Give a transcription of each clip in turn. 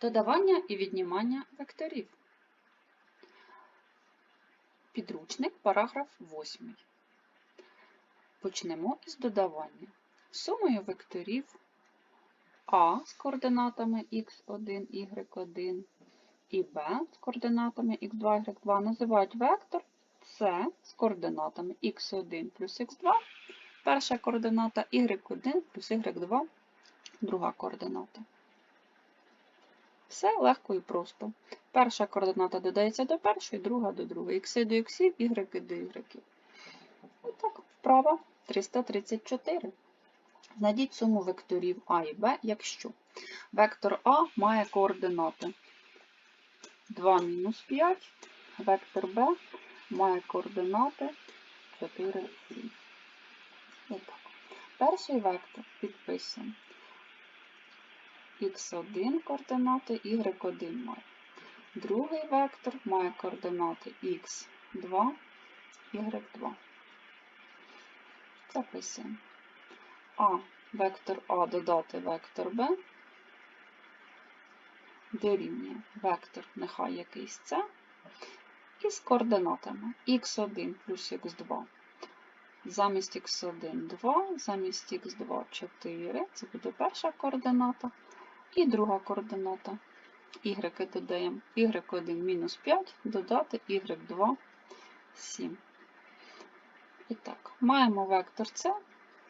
Додавання і віднімання векторів. Підручник, параграф 8. Почнемо із додавання. Сумою векторів А з координатами x1, y1 і b з координатами x2, y2 називають вектор С з координатами x1 плюс x2, перша координата y1 плюс y2, друга координата. Все легко і просто. Перша координата додається до першої, друга до другої. Ікси до іксів, ігреки до ігреків. Отак, вправа 334. Знайдіть суму векторів А і Б, якщо вектор А має координати 2 мінус 5, вектор Б має координати 4, 7. Отак. Перший вектор підписуємо х1 координати, y1 має. Другий вектор має координати х2, y2. Записуємо. А вектор А додати вектор Б дорівнює вектор, нехай якийсь це, і з координатами х1 плюс х2. Замість х1 2, замість х2 4. Це буде перша координата. І друга координата. Y додаємо y1 мінус 5, додати y2 7. І так, маємо вектор С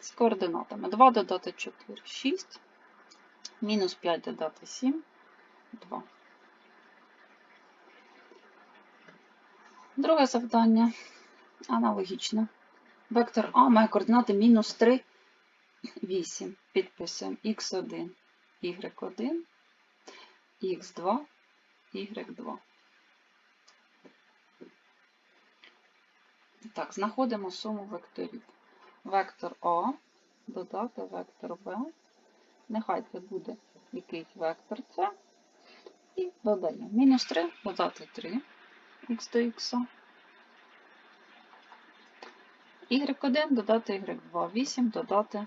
з координатами 2 додати 4 6, мінус 5 додати 7, 2. Друге завдання аналогічне. Вектор А має координати мінус 3, 8. Підписуємо х1, y1, х2, y2. Так, знаходимо суму векторів. Вектор А додати вектор Б. Нехай це буде якийсь вектор С. І додаємо. Мінус 3 додати 3 х до х. y1 додати y2, 8 додати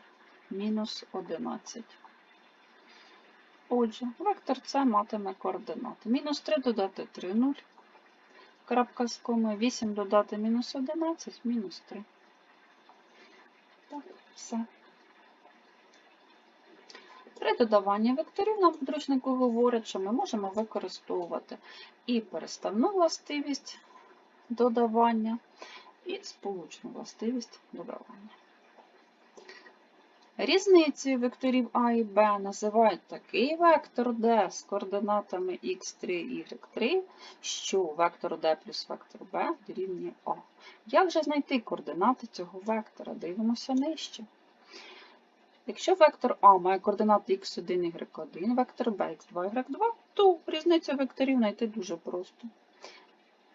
мінус 11. Отже, вектор С матиме координати. Мінус 3 додати 3, 0. Крапка з комою 8 додати мінус 11, мінус 3. Так, все. При додаванні векторів нам підручнику говорить, що ми можемо використовувати і переставну властивість додавання, і сполучну властивість додавання. Різницею векторів А і Б називають такий вектор D з координатами x3, y3, що вектор D плюс вектор B дорівнює А. Як же знайти координати цього вектора? Дивимося нижче. Якщо вектор А має координати x1, y1, вектор B, x2, y2, то різницю векторів знайти дуже просто.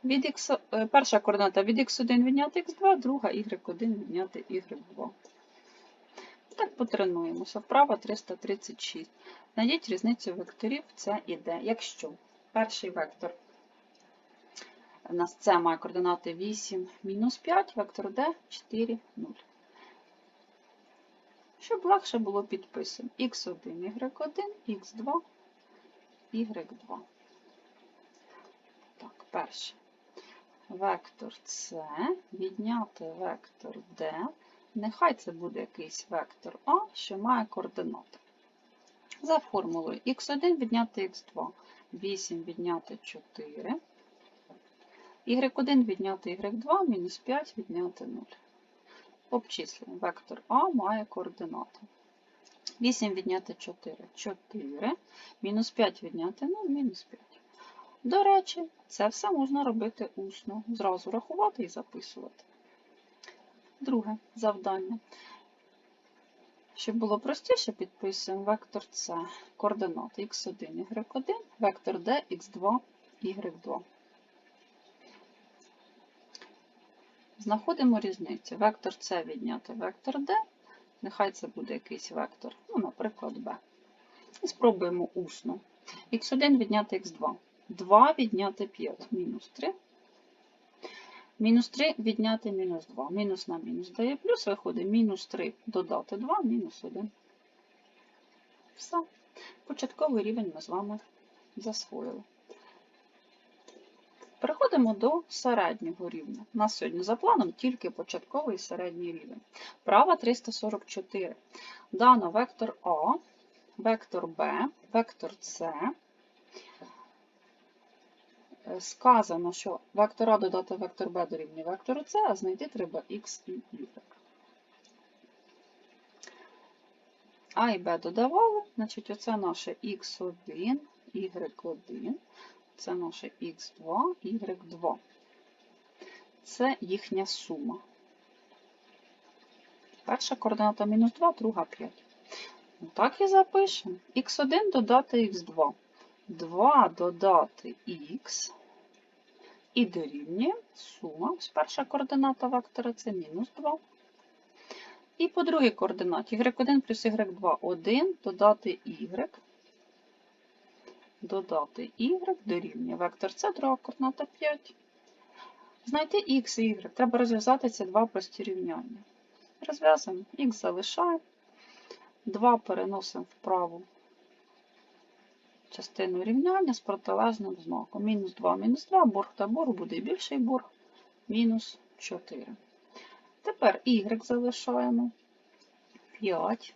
Від x, е, перша координата від x1 відняти x2, друга y1 відняти y2. Так потренуємося. Вправа 336. Знайдіть різницю векторів С і Д. Якщо перший вектор у нас С має координати 8, мінус 5, вектор Д 4, 0. Щоб легше було підписано x1, y1, x2, y2. Так, перше. Вектор С відняти вектор D. Нехай це буде якийсь вектор А, що має координати. За формулою х1 відняти х2, 8 відняти 4, y1 відняти y2, мінус 5 відняти 0. Обчислюємо. Вектор А має координати. 8 відняти 4 4, мінус 5 відняти 0, мінус 5. До речі, це все можна робити усно, зразу рахувати і записувати. Друге завдання. Щоб було простіше, підписуємо вектор С, координати x1, y1, вектор D, x2, y2. Знаходимо різницю. Вектор С відняти вектор D, нехай це буде якийсь вектор, ну, наприклад, B. І спробуємо усно. x1 відняти x2. 2 відняти 5, мінус 3. Мінус 3 відняти мінус 2. Мінус на мінус дає плюс, виходить мінус 3 додати 2, мінус 1. Все. Початковий рівень ми з вами Засвоїли. Переходимо до середнього рівня. У нас сьогодні за планом тільки початковий і середній рівень. Права 344. Дано вектор А, вектор Б, вектор С. Сказано, що вектор А додати вектор Б дорівнює вектору С, а знайти треба Х і Y. А і Б додавали, значить, оце наше х1, y1, це наше х2, y2. Це їхня сума. Перша координата мінус 2, друга 5. Ну, Так і запишемо. х1 додати х2. 2 додати х і дорівнює сума. Перша координата вектора це мінус 2. І по другій координаті y1 плюс y2 1 додати y. Додати y дорівнює вектор С, друга координата 5. Знайти x і y. Треба розв'язати ці два прості рівняння. Розв'язуємо. Х залишаємо. 2 переносимо в праву частину рівняння з протилежним знаком. Мінус 2, мінус 2, борг та борг буде більший борг. Мінус 4. Тепер y залишаємо 5.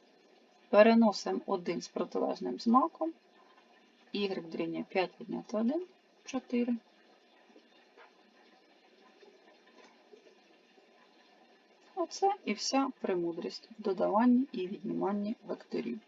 Переносимо 1 з протилежним знаком. y дорівнює 5 відняти 1, 4. Оце і вся премудрість в додаванні і відніманні векторів.